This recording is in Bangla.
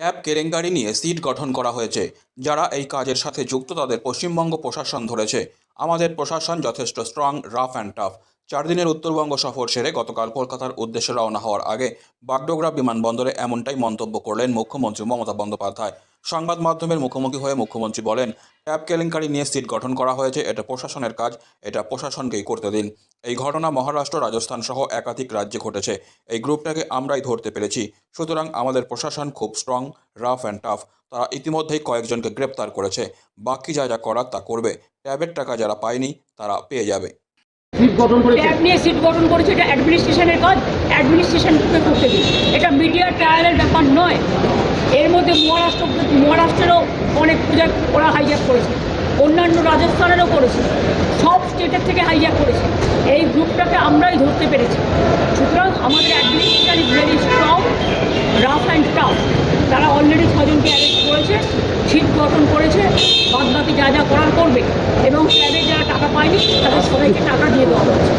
অ্যাপ কেলেঙ্কারি নিয়ে সিট গঠন করা হয়েছে, যারা এই কাজের সাথে যুক্ত তাদের পশ্চিমবঙ্গ প্রশাসন ধরেছে। আমাদের প্রশাসন যথেষ্ট স্ট্রং রাফ অ্যান্ড টাফ চার দিনের উত্তরবঙ্গ সফর সেরে গতকাল কলকাতার উদ্দেশ্যে রওনা হওয়ার আগে বাগডোগরা বিমানবন্দরে এমনটাই মন্তব্য করলেন মুখ্যমন্ত্রী মমতা বন্দ্যোপাধ্যায়। সংবাদ মাধ্যমের মুখোমুখি হয়ে মুখ্যমন্ত্রী বলেন ট্যাব কেলেঙ্কারি নিয়ে সিট গঠন করা হয়েছে এটা প্রশাসনের কাজ এটা প্রশাসনকেই করতে দিন। এই ঘটনা মহারাষ্ট্র রাজস্থান সহ একাধিক রাজ্যে ঘটেছে। এই গ্রুপটাকে আমরাই ধরতে পেরেছি। সুতরাং আমাদের প্রশাসন খুব স্ট্রং রাফ অ্যান্ড টাফ তারা ইতিমধ্যেই কয়েকজনকে গ্রেপ্তার করেছে। বাকি যা যা করার তা করবে। ট্যাবের টাকা যারা পায়নি তারা পেয়ে যাবে। সিট গঠন করেছে। ট্যাব নিয়ে সিট গঠন করেছে এটা অ্যাডমিনিস্ট্রেশনের কাজ। অ্যাডমিনিস্ট্রেশনকে করতে দিন। এটা মিডিয়া ট্রায়ালের ব্যাপার নয়। মহারাষ্ট্র মহারাষ্ট্রেরও অনেক পূজা ওরা হাইজ্যাক করেছে। অন্যান্য রাজস্থানেরও করেছে। সব স্টেটের থেকে হাইজ্যাক করেছে। এই গ্রুপটাকে আমরাই ধরতে পেরেছি। সুতরাং আমাদের administration is very strong rough and tough তারা অলরেডি ছজনকে অ্যারেস্ট করেছে সিট গঠন করেছে। বাদ বাকি যা যা করার করবে। এবং ট্যাবে যারা টাকা পায়নি তাদের সবাইকে টাকা দিয়ে দেওয়া হচ্ছে